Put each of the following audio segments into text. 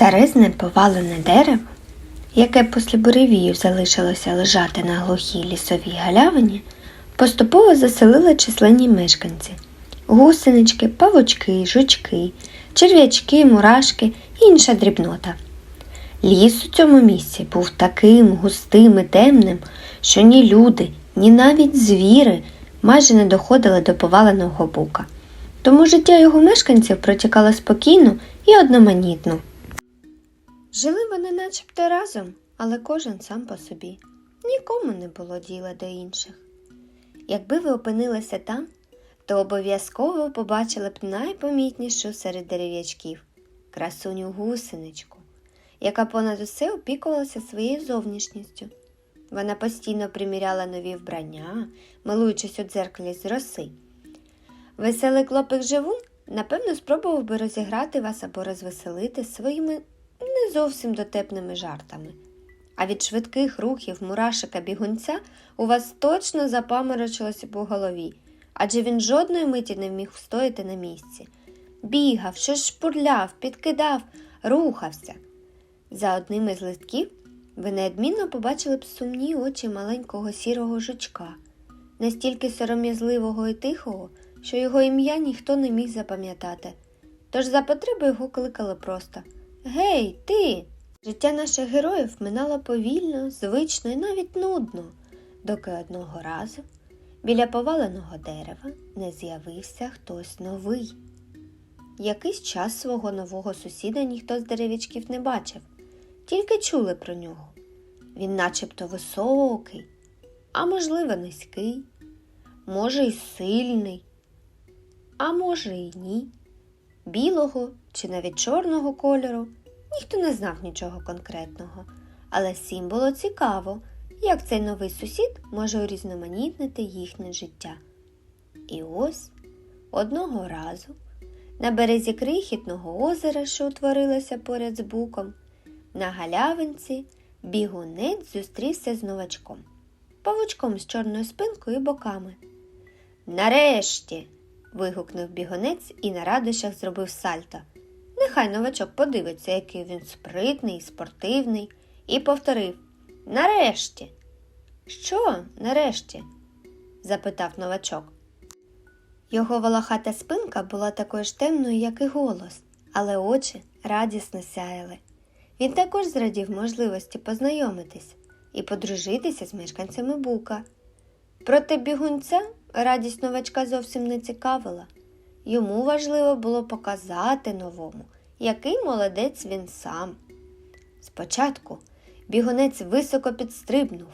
Старезне повалене дерево, яке після буревію залишилося лежати на глухій лісовій галявині, поступово заселили численні мешканці гусенички, павучки, жучки, черв'ячки, мурашки і інша дрібнота. Ліс у цьому місці був таким густим і темним, що ні люди, ні навіть звіри майже не доходили до поваленого бука. Тому життя його мешканців протікало спокійно і одноманітно. Жили вони начебто разом, але кожен сам по собі. Нікому не було діла до інших. Якби ви опинилися там, то обов'язково побачили б найпомітнішу серед дерев'ячків красуню гусеничку, яка понад усе опікувалася своєю зовнішністю. Вона постійно приміряла нові вбрання, милуючись у дзеркалі з роси. Веселий клопик живун, напевно, спробував би розіграти вас або розвеселити своїми не зовсім дотепними жартами. А від швидких рухів мурашика бігунця у вас точно запаморочилося по голові, адже він жодної миті не вміг встояти на місці. Бігав, щось шпурляв, підкидав, рухався. За одним із листків ви неодмінно побачили б сумні очі маленького сірого жучка, настільки сором'язливого і тихого, що його ім'я ніхто не міг запам'ятати. Тож за потреби його кликали просто Гей, ти! Життя наших героїв минало повільно, звично і навіть нудно, доки одного разу біля поваленого дерева не з'явився хтось новий. Якийсь час свого нового сусіда ніхто з дерев'ячків не бачив, тільки чули про нього. Він начебто високий, а можливо, низький, може, й сильний, а може, й ні. Білого чи навіть чорного кольору ніхто не знав нічого конкретного, але всім було цікаво, як цей новий сусід може урізноманітнити їхнє життя. І ось одного разу на березі крихітного озера, що утворилося поряд з буком, на галявинці бігунець зустрівся з новачком, павучком з чорною спинкою і боками. Нарешті. вигукнув бігунець і на радощах зробив сальто. Нехай новачок подивиться, який він спритний, спортивний, і повторив Нарешті. Що, нарешті? запитав новачок. Його волохата спинка була такою ж темною, як і голос, але очі радісно сяяли. Він також зрадів можливості познайомитись і подружитися з мешканцями бука. Проте бігунця радість новачка зовсім не цікавила. Йому важливо було показати новому, який молодець він сам. Спочатку бігунець високо підстрибнув,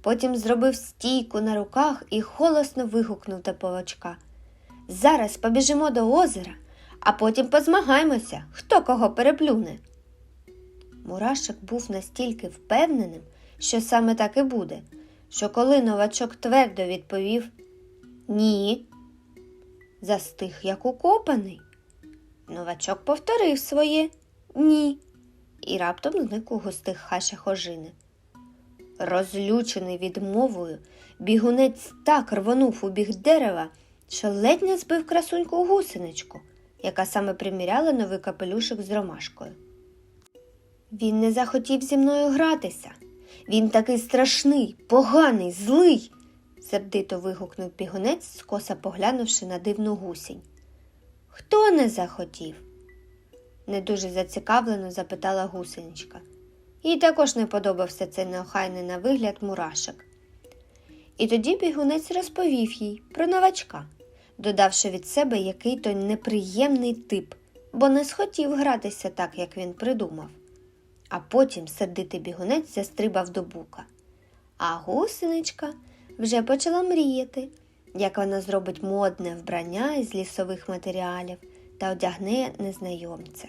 потім зробив стійку на руках і голосно вигукнув до павучка. Зараз побіжимо до озера, а потім позмагаємося, хто кого переплюне. Мурашик був настільки впевненим, що саме так і буде, що коли новачок твердо відповів Ні, застиг, як укопаний. Новачок повторив своє ні і раптом зник у густих хашах ожини. Розлючений відмовою, бігунець так рвонув у біг дерева, що ледь не збив красуньку гусеничку, яка саме приміряла новий капелюшок з ромашкою. Він не захотів зі мною гратися. Він такий страшний, поганий, злий, сердито вигукнув бігунець, скоса поглянувши на дивну гусінь. Хто не захотів? не дуже зацікавлено запитала гусеничка. Їй також не подобався цей неохайний на вигляд мурашик. І тоді бігунець розповів їй про новачка, додавши від себе який то неприємний тип, бо не схотів гратися так, як він придумав. А потім сердитий бігунець застрибав до бука. А гусеничка вже почала мріяти, як вона зробить модне вбрання із лісових матеріалів та одягне незнайомця.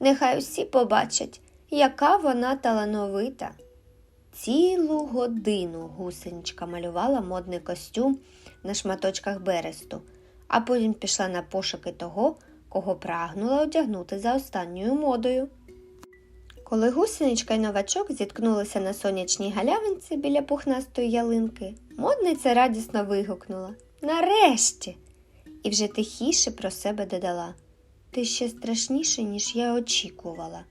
Нехай усі побачать, яка вона талановита. Цілу годину гусеничка малювала модний костюм на шматочках бересту, а потім пішла на пошуки того, кого прагнула одягнути за останньою модою. Коли гусеничка й новачок зіткнулися на сонячній галявинці біля пухнастої ялинки, модниця радісно вигукнула Нарешті! І вже тихіше про себе додала Ти ще страшніше, ніж я очікувала.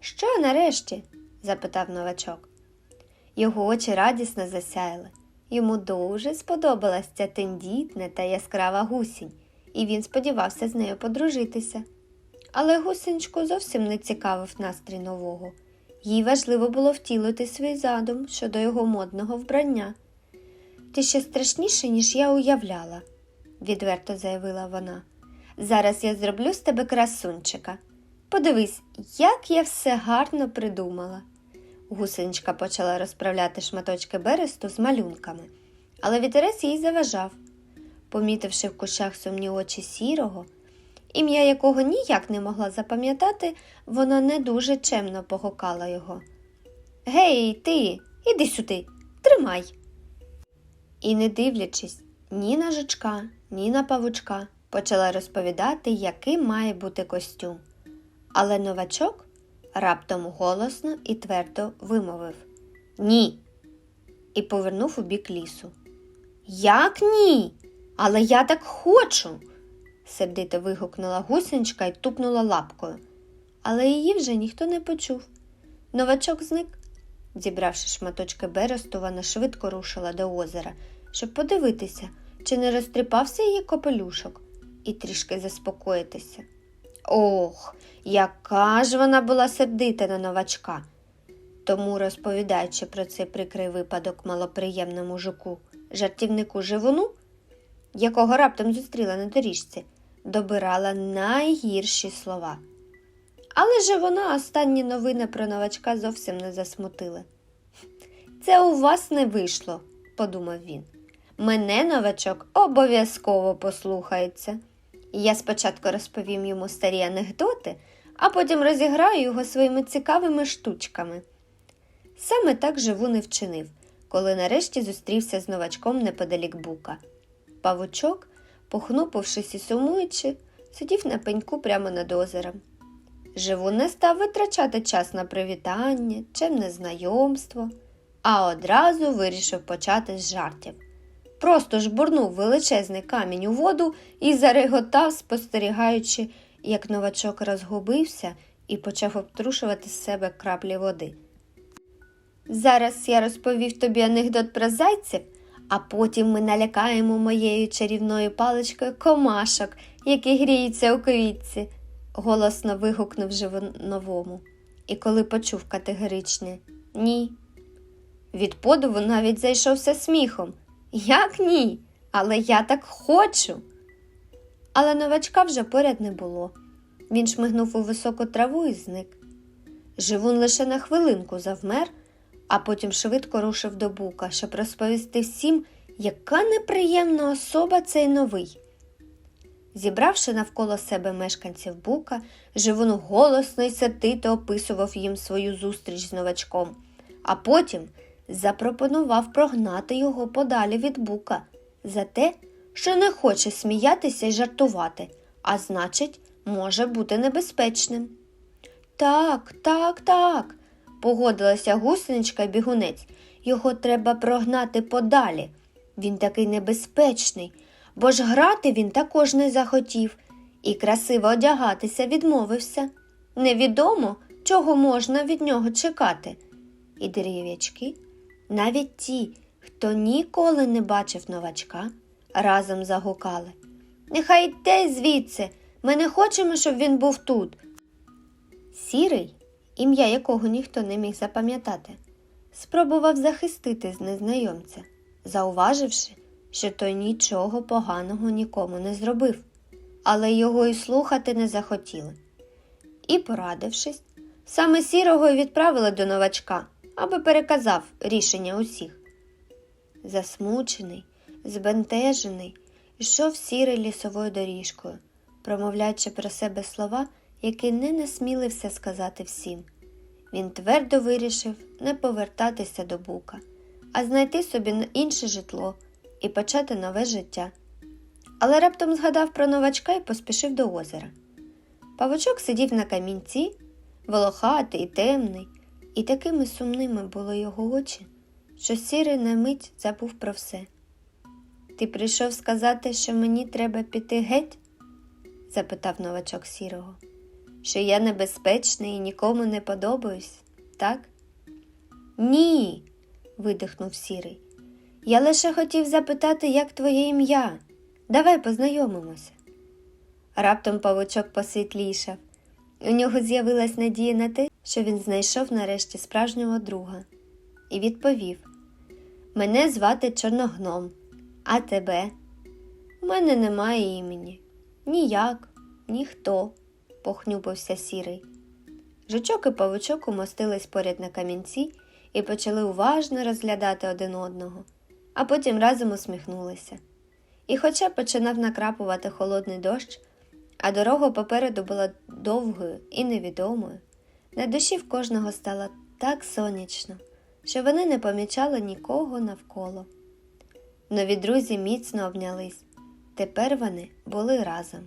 Що нарешті? запитав новачок. Його очі радісно засяяли. Йому дуже сподобалась ця тендітна та яскрава гусінь, і він сподівався з нею подружитися. Але гусеничку зовсім не цікавив настрій нового. Їй важливо було втілити свій задум щодо його модного вбрання. Ти ще страшніше, ніж я уявляла, відверто заявила вона. Зараз я зроблю з тебе красунчика. Подивись, як я все гарно придумала. Гусеничка почала розправляти шматочки бересту з малюнками, але вітерець їй заважав. Помітивши в кущах сумні очі сірого, ім'я якого ніяк не могла запам'ятати, вона не дуже чемно погукала його. Гей, ти, іди сюди, тримай. І, не дивлячись ні на жучка, ні на павучка, почала розповідати, яким має бути костюм. Але новачок раптом голосно і твердо вимовив Ні. І повернув у бік лісу. Як ні? Але я так хочу. сердито вигукнула гусеничка і тупнула лапкою. Але її вже ніхто не почув. Новачок зник. Зібравши шматочки бересту, вона швидко рушила до озера, щоб подивитися, чи не розтріпався її копелюшок, і трішки заспокоїтися. Ох, яка ж вона була сердита на новачка. Тому, розповідаючи про цей прикрий випадок малоприємному жуку, жартівнику живуну, якого раптом зустріла на доріжці, добирала найгірші слова. Але ж вона останні новини про новачка зовсім не засмутили. Це у вас не вийшло, подумав він. Мене новачок обов'язково послухається. Я спочатку розповім йому старі анекдоти, а потім розіграю його своїми цікавими штучками. Саме так живу не вчинив, коли нарешті зустрівся з новачком неподалік бука. Павучок, похнупившись і сумуючи, сидів на пеньку прямо над озером. Живу не став витрачати час на привітання, чемне знайомство, а одразу вирішив почати з жартів. Просто жбурнув величезний камінь у воду і зареготав, спостерігаючи, як новачок розгубився і почав обтрушувати з себе краплі води. Зараз я розповів тобі анекдот про зайців, а потім ми налякаємо моєю чарівною паличкою комашок, які гріються у квітці, голосно вигукнув живоновому. І коли почув категоричне ні. Від подиву навіть зайшовся сміхом. Як ні? Але я так хочу. Але новачка вже поряд не було. Він шмигнув у високу траву і зник. Живун лише на хвилинку завмер, а потім швидко рушив до бука, щоб розповісти всім, яка неприємна особа цей новий. Зібравши навколо себе мешканців бука, живун голосно й сердито описував їм свою зустріч з новачком, а потім запропонував прогнати його подалі від бука за те, що не хоче сміятися й жартувати, а значить, може бути небезпечним. Так, так, так, погодилася гусеничка бігунець. Його треба прогнати подалі. Він такий небезпечний, бо ж грати він також не захотів і красиво одягатися відмовився. Невідомо, чого можна від нього чекати. І дерев'ячки, навіть ті, хто ніколи не бачив новачка, разом загукали. Нехай йде звідси, ми не хочемо, щоб він був тут. Сірий, ім'я якого ніхто не міг запам'ятати, спробував захистити з незнайомця, зауваживши, що той нічого поганого нікому не зробив, але його й слухати не захотіли. І, порадившись, саме сірого й відправили до новачка, аби переказав рішення усіх. Засмучений, збентежений, йшов сірий лісовою доріжкою, промовляючи про себе слова, які не насмілився сказати всім. Він твердо вирішив не повертатися до бука, а знайти собі інше житло і почати нове життя. Але раптом згадав про новачка і поспішив до озера. Павучок сидів на камінці, волохатий і темний, і такими сумними були його очі, що сірий на мить забув про все. Ти прийшов сказати, що мені треба піти геть? запитав новачок сірого. що я небезпечний і нікому не подобаюсь, так? Ні, видихнув сірий. Я лише хотів запитати, як твоє ім'я. Давай познайомимося. Раптом павучок посвітлішав. У нього з'явилась надія на те, що він знайшов нарешті справжнього друга, і відповів: Мене звати Чорногном, а тебе? У мене немає імені. Ніяк, ніхто, похнюпився сірий. Жучок і павучок умостились поряд на камінці і почали уважно розглядати один одного, а потім разом усміхнулися. І хоча починав накрапувати холодний дощ, а дорога попереду була довгою і невідомою, на душі в кожного стало так сонячно, що вони не помічали нікого навколо. Нові друзі міцно обнялись. Тепер вони були разом.